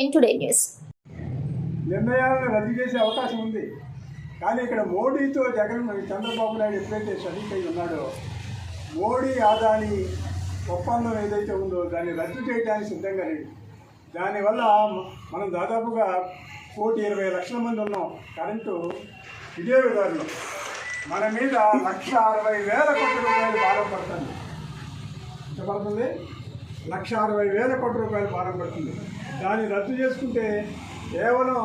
ఎన్ today news. నిర్ణయాలను రద్దు చేసే అవకాశం ఉంది. కానీ ఇక్కడ మోడీతో జగన్ చంద్రబాబు నాయుడు ఎప్పుడైతే షరీక్ అయి ఉన్నాడో మోడీ ఆదాని ఒప్పందం ఏదైతే ఉందో దాన్ని రద్దు చేయడానికి సిద్ధంగా లేదు. దానివల్ల మనం దాదాపుగా కోటి ఇరవై లక్షల మంది ఉన్నాం. కరెంటు వినియోగదారులు మన మీద లక్ష అరవై వేల కోట్ల రూపాయలు భారం పడుతుంది. ఎంత పడుతుంది? లక్ష అరవై వేల కోట్ల రూపాయలు భారం పడుతుంది. దాన్ని రద్దు చేసుకుంటే కేవలం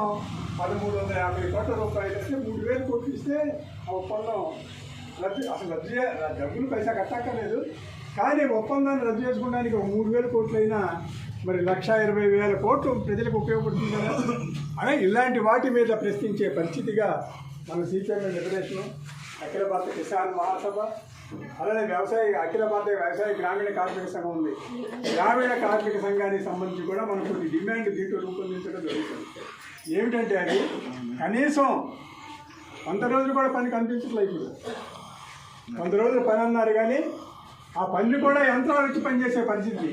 పదమూడు వందల యాభై కోట్ల రూపాయలు ఇస్తే మూడు వేలు కోట్లు ఇస్తే ఆ ఒప్పందం రద్దు అసలు రద్దు చే డబ్బులు పైసా కట్టక్కర్లేదు. కానీ ఒప్పందాన్ని రద్దు చేసుకోవడానికి ఒక మూడు వేల కోట్లు అయినా మరి లక్ష ఇరవై వేల కోట్లు ప్రజలకు ఉపయోగపడుతుంది కదా? అనే ఇలాంటి వాటి మీద ప్రశ్నించే పరిస్థితిగా మన సిపిఎం లిబరేషన్ అఖిల భారత కిసాన్ మహాసభ అలానే వ్యవసాయ అఖిల భారత వ్యవసాయ గ్రామీణ కార్మిక సంఘం ఉంది. గ్రామీణ కార్మిక సంఘానికి సంబంధించి కూడా మనకు కొన్ని డిమాండ్ దీంట్లో రూపొందించడం జరుగుతుంది. ఏమిటంటే అది కనీసం కొంత రోజులు కూడా పని కనిపించట్లేదు ఇప్పుడు. కొంత రోజులు పని అన్నారు కానీ ఆ పనులు కూడా యంత్రాలు వచ్చి పనిచేసే పరిస్థితి.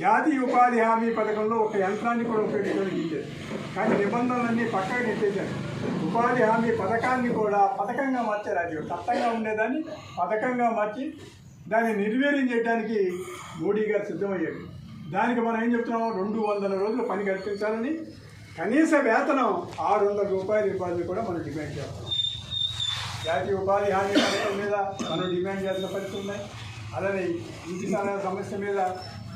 జాతీయ ఉపాధి హామీ పథకంలో ఒక యంత్రాన్ని కూడా ఉపయోగించడం కానీ నిబంధనలన్నీ పక్కకు నెట్టేశారు. ఉపాధి హామీ పథకాన్ని కూడా పథకంగా మార్చారు అది చట్టంగా ఉండేదాన్ని పథకంగా మార్చి దాన్ని నిర్వీర్యం చేయడానికి మోడీ గారు సిద్ధమయ్యాడు దానికి మనం ఏం చెప్తున్నాం? రెండు వందల రోజులు పని కల్పించాలని కనీస వేతనం ఆరు వందల రూపాయలు ఇవ్వాలని కూడా మనం డిమాండ్ చేస్తున్నాం. జాతీయ ఉపాధి హామీ పథకం మీద మనం డిమాండ్ చేసిన పరిస్థితి ఉన్నాయి. అలానే ఇంటి సమస్య మీద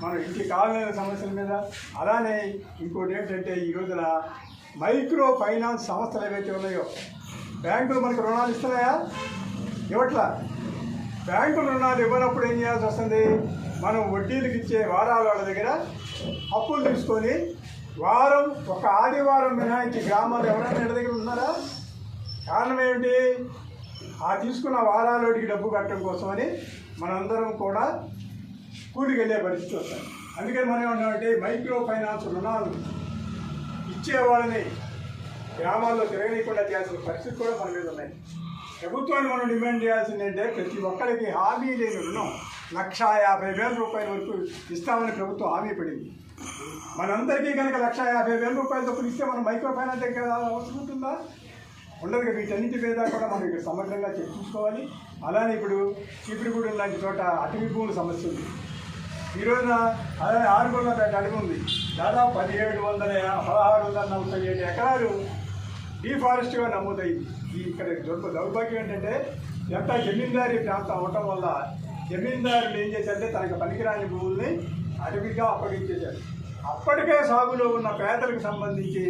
మన ఇంటి కావాలైన సమస్యల మీద. అలానే ఇంకోటి ఏంటంటే ఈ రోజున మైక్రో ఫైనాన్స్ సంస్థలు ఏవైతే ఉన్నాయో బ్యాంకులు మనకు రుణాలు ఇస్తున్నాయా? ఇవ్వట్లా. బ్యాంకులు రుణాలు ఇవ్వనప్పుడు ఏం చేయాల్సి వస్తుంది? మనం వడ్డీలకు ఇచ్చే వారాల వాళ్ళ దగ్గర అప్పులు తీసుకొని వారం ఒక ఆదివారం మినహాయించి గ్రామాలు ఎవరైనా ఇంటి దగ్గర ఉన్నారా? కారణం ఏమిటి? ఆ తీసుకున్న వారాలోటికి డబ్బు కట్టడం కోసమని మనందరం కూడా కూలికి వెళ్ళే పరిస్థితి వస్తుంది అందుకని మనం ఏమన్నామంటే మైక్రో ఫైనాన్స్ రుణాలు ఇచ్చేవాళ్ళని గ్రామాల్లో తిరగనీయకుండా చేయాల్సిన పరిస్థితి కూడా మన మీద ఉన్నాయి. ప్రభుత్వాన్ని మనం డిమాండ్ చేయాల్సింది అంటే ప్రతి ఒక్కరికి హామీ లేని రుణం లక్షా యాభై వేల రూపాయల వరకు ఇస్తామని ప్రభుత్వం హామీ పడింది. మనందరికీ కనుక లక్ష యాభై వేల రూపాయల ఇస్తే మనం మైక్రో ఫైనాన్స్ దగ్గర అవసరం ఉంటుందా? ఉండదు కదా వీటన్నిటి మీద కూడా మనం ఇక్కడ సమగ్రంగా చర్చించుకోవాలి. అలానే ఇప్పుడు చీపురుగూడెం లాంటి చోట అటవీ భూముల సమస్య ఉంది. ఈరోజున అదే అలానే ఆరుగొండపేట అడిగి ఉంది. దాదాపు పదిహేడు వందల పదహారు వందల నలభై ఏడు ఎకరాలు డీఫారెస్ట్గా నమోదైంది. ఈ ఇక్కడ దొరక దౌర్భాగ్యం ఏంటంటే ఎంత జమీందారీ ప్రాంతం అవటం వల్ల జమీందారులు ఏం చేశారంటే తనకు పనికిరాని భూముల్ని అడవిగా అప్పగించేశారు. అప్పటికే సాగులో ఉన్న పేదలకు సంబంధించి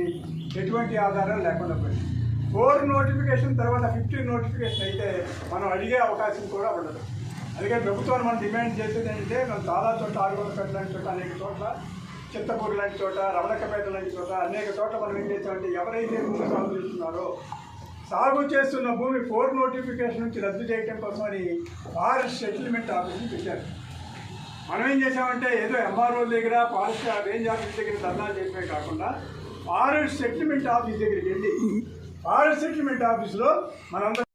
ఎటువంటి ఆధారం లేకుండా పోయింది. ఫోర్ నోటిఫికేషన్ తర్వాత ఫిఫ్టీన్ నోటిఫికేషన్ అయితే మనం అడిగే అవకాశం కూడా ఉండదు. అందుకే ప్రభుత్వాన్ని మనం డిమాండ్ చేసేది ఏంటంటే మనం చాలా చోట్ల ఆరుగొండపేట లాంటి చోట అనేక చోట్ల చింతపూరు లాంటి చోట రమణకపేట లాంటి చోట అనేక చోట్ల మనం ఏం చేస్తామంటే ఎవరైతే భూమి సాగు చేస్తున్నారో సాగు చేస్తున్న భూమి ఫోర్ నోటిఫికేషన్ నుంచి రద్దు చేయడం కోసమని ఫారెస్ట్ సెటిల్మెంట్ ఆఫీస్ని పెట్టారు. మనం ఏం చేసామంటే ఏదో ఎంఆర్ఓ దగ్గర ఫారెస్ట్ రేంజ్ ఆఫీస్ దగ్గర ధర్నాలు చేయడమే కాకుండా ఫారెస్ట్ సెటిల్మెంట్ ఆఫీస్ దగ్గరికి వెళ్ళి ఫారెస్ట్ సెటిల్మెంట్ ఆఫీస్లో మనందరం